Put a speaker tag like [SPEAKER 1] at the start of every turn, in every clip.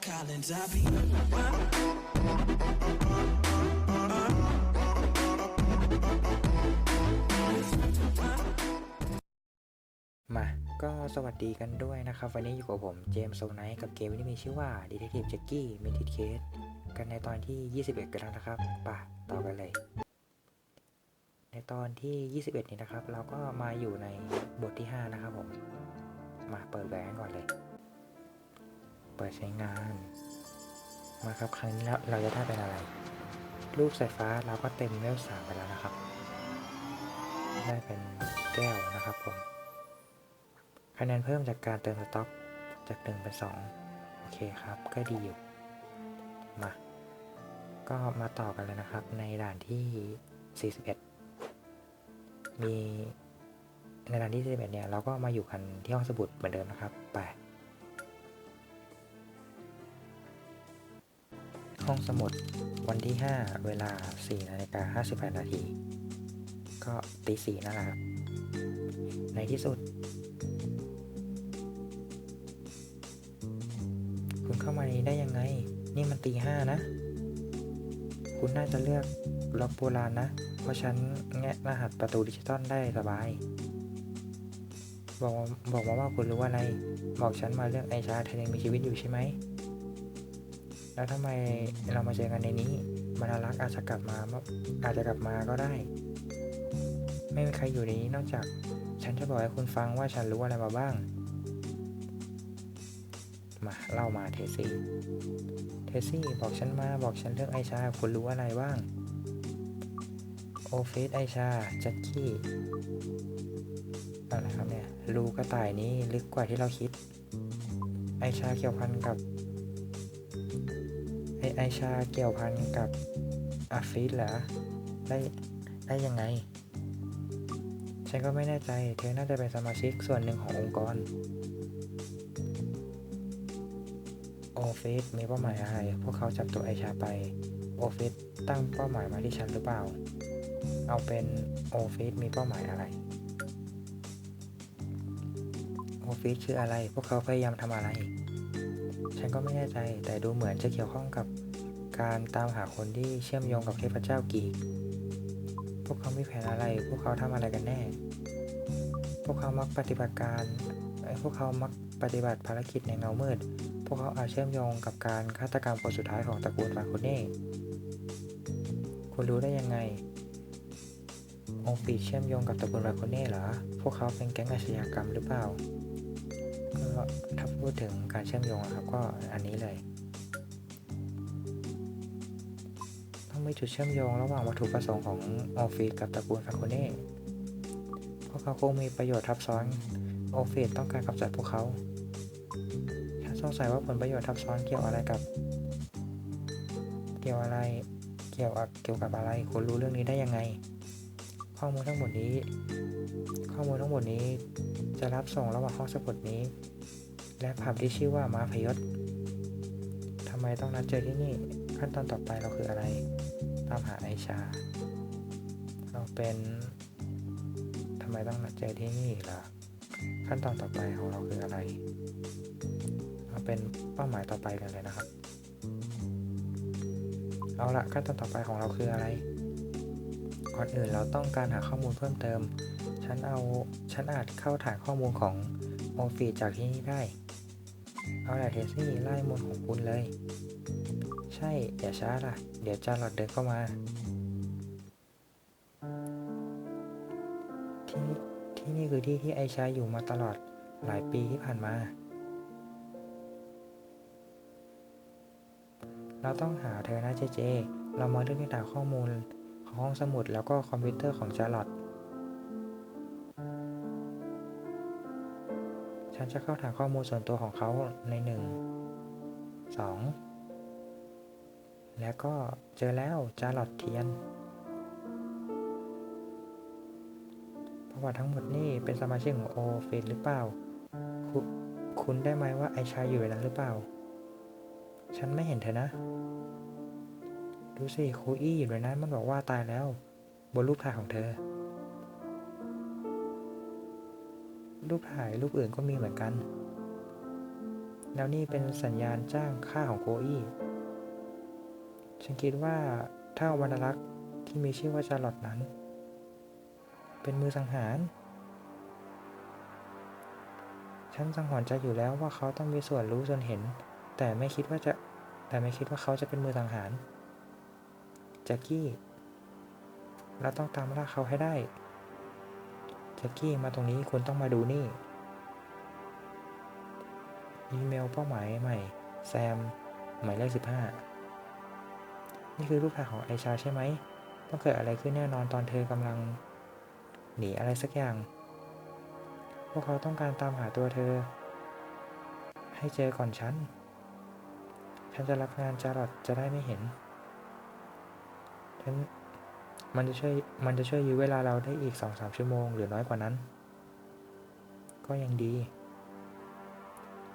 [SPEAKER 1] Collins. I be.
[SPEAKER 2] มาก็สวัสดีกันด้วยนะครับ วันนี้อยู่กับผมเจมส์โซไนท์กับเกมที่มีชื่อว่า Detective Jackie m i d d Case กันในตอนที่ 21 กันแล้วนะครับป่ะต่อกันเลย ในตอนที่ 21 นี้นะครับ เราก็มาอยู่ในบทที่ 5 นะครับผม มาเปิดแหวนก่อนเลย ปิดใช้งาน มาครับครั้งนี้แล้วเราจะได้เป็นอะไร ลูกสายฟ้าเราก็เต็มเวลสามไปแล้วนะครับ ได้เป็นแก้วนะครับผม คะแนนเพิ่มจากการเติมสต็อกจาก1เป็น2โอเคครับ ก็ดีอยู่ มา ก็มาต่อกันเลยนะครับ ในด่านที่ 41 มีในด่านที่41เนี่ยเราก็มาอยู่กันที่ห้องสมุดเหมือนเดิมนะครับไป ห้องสมุดวันที่ 5 เวลา4นาฬิกา58นาทีก็ตีสี่นั่นแหละครับ ในที่สุด คุณเข้ามานี้ได้ยังไง นี่มันตีห้านะ คุณน่าจะเลือกล็อกโบราณนะ เพราะฉันแงะรหัสประตูดิจิตอลได้สบาย บอกบอกมาว่าคุณรู้อะไร บอกฉันมาเรื่องไอชาเธอยังมีชีวิตอยู่ใช่ไหม แล้วทำไมเรามาเจอกันในนี้มานารักอาจจะกลับมาอาจจะกลับมาก็ได้ ไม่มีใครอยู่ในนี้นอกจาก ฉันจะบอกให้คุณฟังว่าฉันรู้อะไรมาบ้าง มาเล่ามาเทซี่ เทซี่บอกฉันมาบอกฉันเรื่องไอชา คุณรู้อะไรบ้าง โอเฟสไอชาจ็คกี้อะไรครับเนี่ยรูกระต่ายนี้ลึกกว่าที่เราคิด ไอชาเกี่ยวพันกับ ไอชาเกี่ยวพันกับอาฟิสเหรอ ได้ได้ยังไง ฉันก็ไม่แน่ใจ เธอน่าจะเป็นสมาชิกส่วนหนึ่งขององค์กร โอฟิสมีเป้าหมายอะไร พวกเขาจับตัวไอชาไป โอฟิสตั้งเป้าหมายมาที่ฉันหรือเปล่า เอาเป็นโอฟิสมีเป้าหมายอะไร โอฟิสคืออะไร พวกเขาพยายามทำอะไร ฉันก็ไม่แน่ใจ แต่ดูเหมือนจะเกี่ยวข้องกับ การตามหาคนที่เชื่อมโยงกับเทพเจ้ากีก พวกเขามีแผนอะไร พวกเขาทำอะไรกันแน่ พวกเขามักปฏิบัติการ พวกเขามักปฏิบัติภารกิจในเงามืด พวกเขาอาจเชื่อมโยงกับการฆาตกรรมคนสุดท้ายของตระกูลฟาโคเน่คุณรู้ได้ยังไง องค์ปีเชื่อมโยงกับตระกูลฟาโคเน่เหรอ พวกเขาเป็นแก๊งอาชญากรรมหรือเปล่า ก็ถ้าพูดถึงการเชื่อมโยงครับก็อันนี้เลย ต้องมีจุดเชื่อมโยงระหว่างวัตถุประสงค์ของออฟฟิศกับตระกูลฟาโคเน่พวกเขาคงมีประโยชน์ทับซ้อนออฟฟิศต้องการกำจัดพวกเขาฉันสงสัยว่าผลประโยชน์ทับซ้อนเกี่ยวอะไรกับ เกี่ยวอะไร เกี่ยวกับเกี่ยวกับอะไรคุณรู้เรื่องนี้ได้ยังไง ข้อมูลทั้งหมดนี้ ข้อมูลทั้งหมดนี้จะรับส่งระหว่างห้องสมุดนี้ และผับที่ชื่อว่ามาพยศทำไมต้องนัดเจอที่นี่ขั้นตอนต่อไปเราคืออะไร ตามหาไอชา เราเป็นทำไมต้องนัดเจอที่นี่ล่ะ ขั้นตอนต่อไปของเราคืออะไรเอาเป็นเป้าหมายต่อไปกันเลยนะครับ เอาละขั้นตอนต่อไปของเราคืออะไร ก่อนอื่นเราต้องการหาข้อมูลเพิ่มเติม ฉันเอา ฉันอาจเข้าฐานข้อมูลของโอฟีจากที่นี่ได้ เอาละเทสซี่ไล่มูลของคุณเลย ใช่ อย่าช้าล่ะ เดี๋ยวจาหลอดเดินเข้ามาที่นี่ที่นี่คือที่ที่ไอชาอยู่มาตลอดหลายปีที่ผ่านมา เราต้องหาเธอนะเจเจ เรามาเลือกที่ฐานข้อมูลของห้องสมุดแล้วก็คอมพิวเตอร์ของจาร์ลอตฉันจะเข้าฐานข้อมูลส่วนตัวของเขาในหนึ่งสอง แล้วก็เจอแล้วจาร์ลอตเทียนประวัติทั้งหมดนี่เป็นสมาชิกของโอเฟนหรือเปล่าคุคุณได้ไหมว่าไอชายอยู่ในนั้นหรือเปล่า ฉันไม่เห็นเธอนะ ดูสิครูอี้อยู่ในนั้นมันบอกว่าตายแล้ว บนรูปถ่ายของเธอ รูปถ่ายรูปอื่นก็มีเหมือนกัน แล้วนี่เป็นสัญญาณจ้างค่าของโคอี้ ฉันคิดว่าถ้าวรรณลักษ์ที่มีชื่อว่าชาร์ลอตนั้น เป็นมือสังหาร ฉันสังหรณ์ใจอยู่แล้วว่าเขาต้องมีส่วนรู้ส่วนเห็น แต่ไม่คิดว่าจะแต่ไม่คิดว่าเขาจะเป็นมือสังหารแจ็คกี้ เราต้องตามล่าเขาให้ได้แจ็คกี้มาตรงนี้คุณต้องมาดูนี่ อีเมลเป้าหมายใหม่ แซม หมายเลขสิบห้า นี่คือรูปถ่ายของไอชาใช่ไหม ต้องเกิดอะไรขึ้นแน่นอนตอนเธอกำลัง หนีอะไรสักอย่าง พวกเขาต้องการตามหาตัวเธอ ให้เจอก่อนฉัน ฉันจะรับงานจารอดจะได้ไม่เห็น ฉันมันจะช่วยมันจะช่วยยื้อเวลาเราได้อีกสองสามชั่วโมงหรือน้อยกว่านั้น ก็ยังดี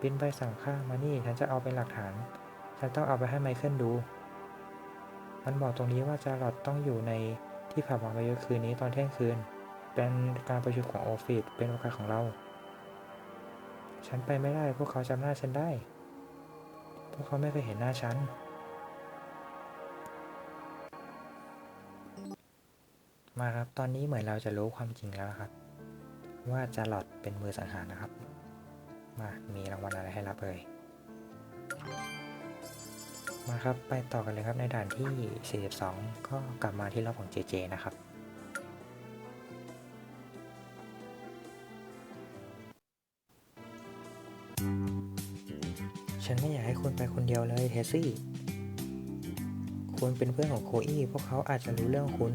[SPEAKER 2] ปิ้นใบสั่งข้างมานี่ฉันจะเอาเป็นหลักฐาน ฉันต้องเอาไปให้ไมเคิลดู มันบอกตรงนี้ว่าจารอดต้องอยู่ในที่ผับบางประยชคืนนี้ตอนเที่ยงคืน เป็นการประชุมของออฟฟิศเป็นโอกาสของเรา ฉันไปไม่ได้พวกเขาจำหน้าฉันได้ พวกเขาไม่เคยเห็นหน้าฉัน มาครับตอนนี้เหมือนเราจะรู้ความจริงแล้วครับ ว่าจารอดเป็นมือสังหารนะครับ มามีรางวัลอะไรให้รับเลย มาครับ ไปต่อกันเลยครับในด่านที่ 42 ก็กลับมาที่รอบของ JJ นะครับฉันไม่อยากให้คุณไปคนเดียวเลยเทซี่ คุณเป็นเพื่อนของโคอี้พวกเขาอาจจะรู้เรื่องคุณ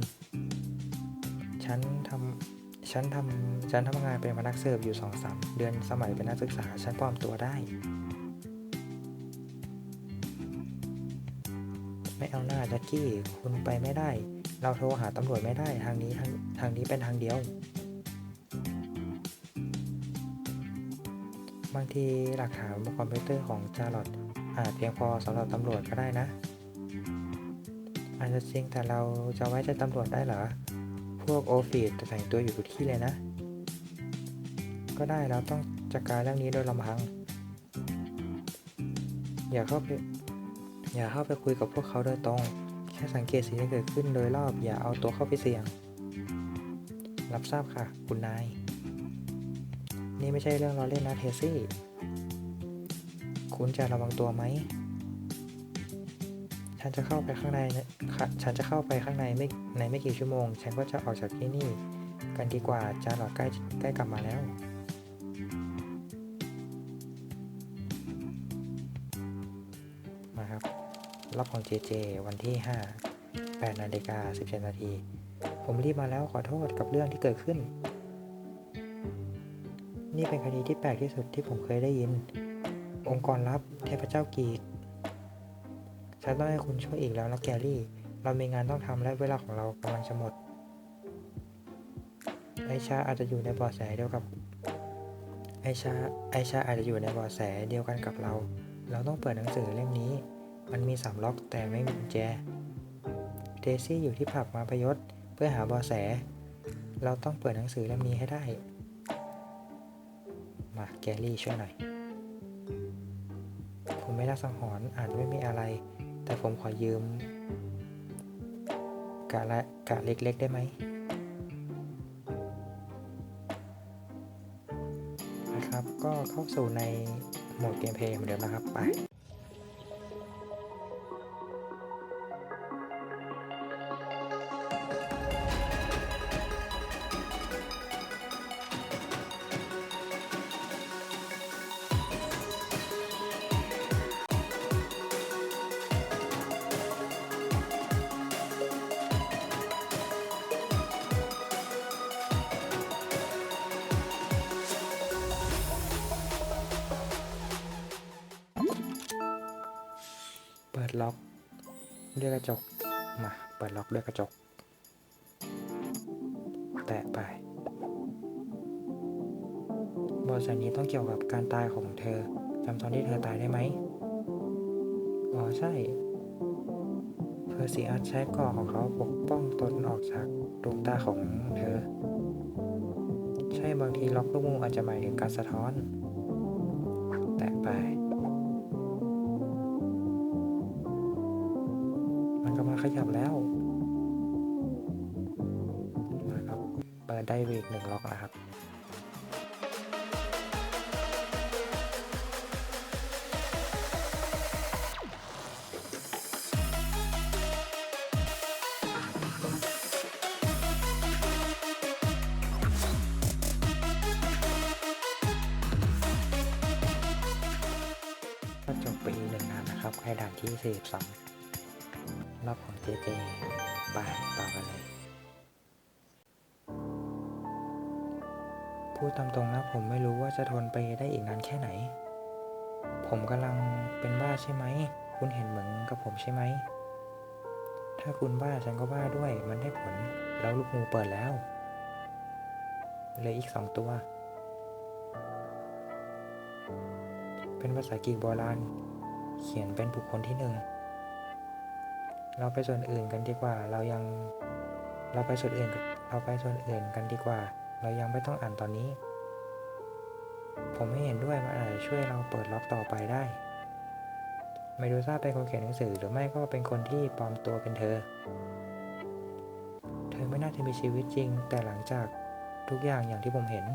[SPEAKER 2] ฉันทำฉันทำฉันทำงานเป็นพนักเสิร์ฟอยู่สองสามเดือนสมัยเป็นนักศึกษา ฉันปลอมตัวได้ ไม่เอาหน้าแจ็คกี้ คุณไปไม่ได้ เราโทรหาตำรวจไม่ได้ ทางนี้ทางทางนี้เป็นทางเดียว บางทีหลักฐานบนคอมพิวเตอร์ของจารอดอาจเพียงพอสำหรับตำรวจก็ได้นะ อาจจะจริงแต่เราจะไว้ใจตำรวจได้เหรอ พวกโอฟีดจะแต่งตัวอยู่ทุกที่เลยนะ ก็ได้เราต้องจัดการเรื่องนี้โดยลำพัง อย่าเข้าไป อย่าเข้าไปคุยกับพวกเขาโดยตรง แค่สังเกตสิ่งที่เกิดขึ้นโดยรอบ อย่าเอาตัวเข้าไปเสี่ยง รับทราบค่ะ คุณนาย นี่ไม่ใช่เรื่องล้อเล่นนะเทซี่ คุณจะระวังตัวไหม ฉันจะเข้าไปข้างใน ฉันจะเข้าไปข้างในไม่ในไม่กี่ชั่วโมง ฉันก็จะออกจากที่นี่ กันดีกว่าจานหลอดใกล้ใกล้กลับมาแล้ว รอบของ JJ วันที่ 5 8นาฬิกา17นาที ผมรีบมาแล้วขอโทษกับเรื่องที่เกิดขึ้น นี่เป็นคดีที่แปลกที่สุดที่ผมเคยได้ยิน องค์กรลับเทพเจ้ากีกฉันต้องให้คุณช่วยอีกแล้วนะแกรี่ เรามีงานต้องทำและเวลาของเรากำลังจะหมดไอชาอาจจะอยู่ในบาะแสเดียวกับไอชาไอชาอาจจะอยู่ในบาะแสเดียวกันกับเรา เราต้องเปิดหนังสือเล่มนี้ มันมีสามล็อกแต่ไม่มีกุญแจ เดซี่อยู่ที่ผับมาพยศเพื่อหาเบาะแส เราต้องเปิดหนังสือเล่มนี้ให้ได้ มาแกรี่ช่วยหน่อย ผมไม่ได้สังหรณ์อาจไม่มีอะไร แต่ผมขอยืม กะละกะเล็กๆได้ไหมนะครับ ก็เข้าสู่ในโหมดเกมเพลย์เหมือนเดิมนะครับ ไป ล็อกด้วยกระจก มา เปิดล็อกด้วยกระจก แตะไปบอสนี้ต้องเกี่ยวกับการตายของเธอจำตอนที่เธอตายได้ไหม อ๋อ ใช่ เพอร์ซีอัสใช้ก่อของเขาปกป้องตนออกจากดวงตาของเธอ ใช่บางทีล็อกลูกมุมอาจจะหมายถึงการสะท้อน แตะไป ขยับแล้วมาครับ เปิดได้อีกหนึ่งล็อกนะครับก็จบไปอีกหนึ่งด่านนะครับในด่านที่42 รอบของเจเจไปต่อกันเลย พูดตามตรงนะผมไม่รู้ว่าจะทนไปได้อีกนานแค่ไหน ผมกำลังเป็นบ้าใช่ไหม คุณเห็นเหมือนกับผมใช่ไหม ถ้าคุณบ้าฉันก็บ้าด้วย มันได้ผล แล้วลูกงูเปิดแล้วเลืออีกสองตัว เป็นภาษากรีกโบราณ เขียนเป็นบุคคลที่หนึ่ง เราไปส่วนอื่นกันดีกว่า เรายัง เราไปส่วนอื่นเราไปส่วนอื่นกันดีกว่า เรายังไม่ต้องอ่านตอนนี้ ผมไม่เห็นด้วยมันอาจจะช่วยเราเปิดล็อกต่อไปได้เมดูซ่าเป็นคนเขียนหนังสือหรือไม่ก็เป็นคนที่ปลอมตัวเป็นเธอ เธอไม่น่าจะมีชีวิตจริง แต่หลังจากทุกอย่างอย่างที่ผมเห็น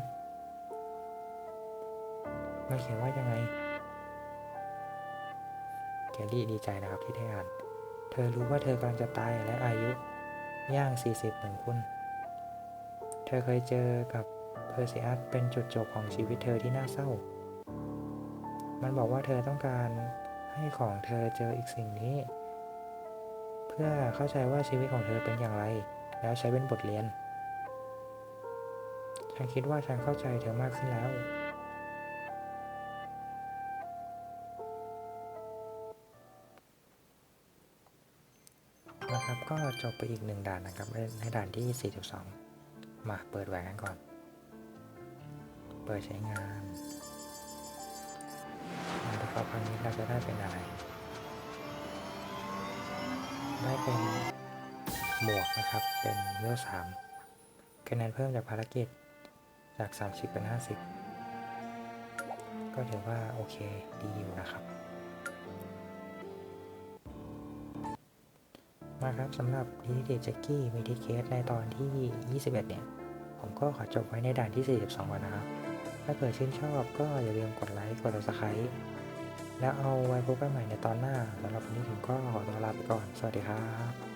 [SPEAKER 2] มันเขียนว่ายังไงแกลลี่ดีใจนะครับที่ได้อ่าน เธอรู้ว่าเธอกำลังจะตายและอายุย่าง 40 เหมือนคุณ เธอเคยเจอกับเพอร์ซิอัสเป็นจุดจบของชีวิตเธอที่น่าเศร้า มันบอกว่าเธอต้องการให้ของเธอเจออีกสิ่งนี้ เพื่อเข้าใจว่าชีวิตของเธอเป็นอย่างไร แล้วใช้เป็นบทเรียน ฉันคิดว่าฉันเข้าใจเธอมากขึ้นแล้ว ก็จบไปอีกหนึ่งด่านนะครับในด่านที่ 42 มาเปิดแหวนกันก่อน เปิดใช้งานมาดูครับครั้งนี้เราจะได้เป็นอะไร ได้เป็นหมวกนะครับ เป็นเวลสามคะแนนเพิ่มจากภารกิจจาก 30 เป็น 50 ก็ถือว่าโอเคดีอยู่นะครับ มาครับสำหรับดีเดจ็กกี้มีทิเคสในตอนที่ 21 เนี่ย ผมก็ขอจบไว้ในด่านที่ 42 ก่อนนะครับ ถ้าเกิดชื่นชอบก็อย่าลืมกดไลค์ กด subscribe แล้วเอาไว้พบกันใหม่ในตอนหน้าสำหรับวันนี้ผมก็ขอตัวลาไปก่อน สวัสดีครับ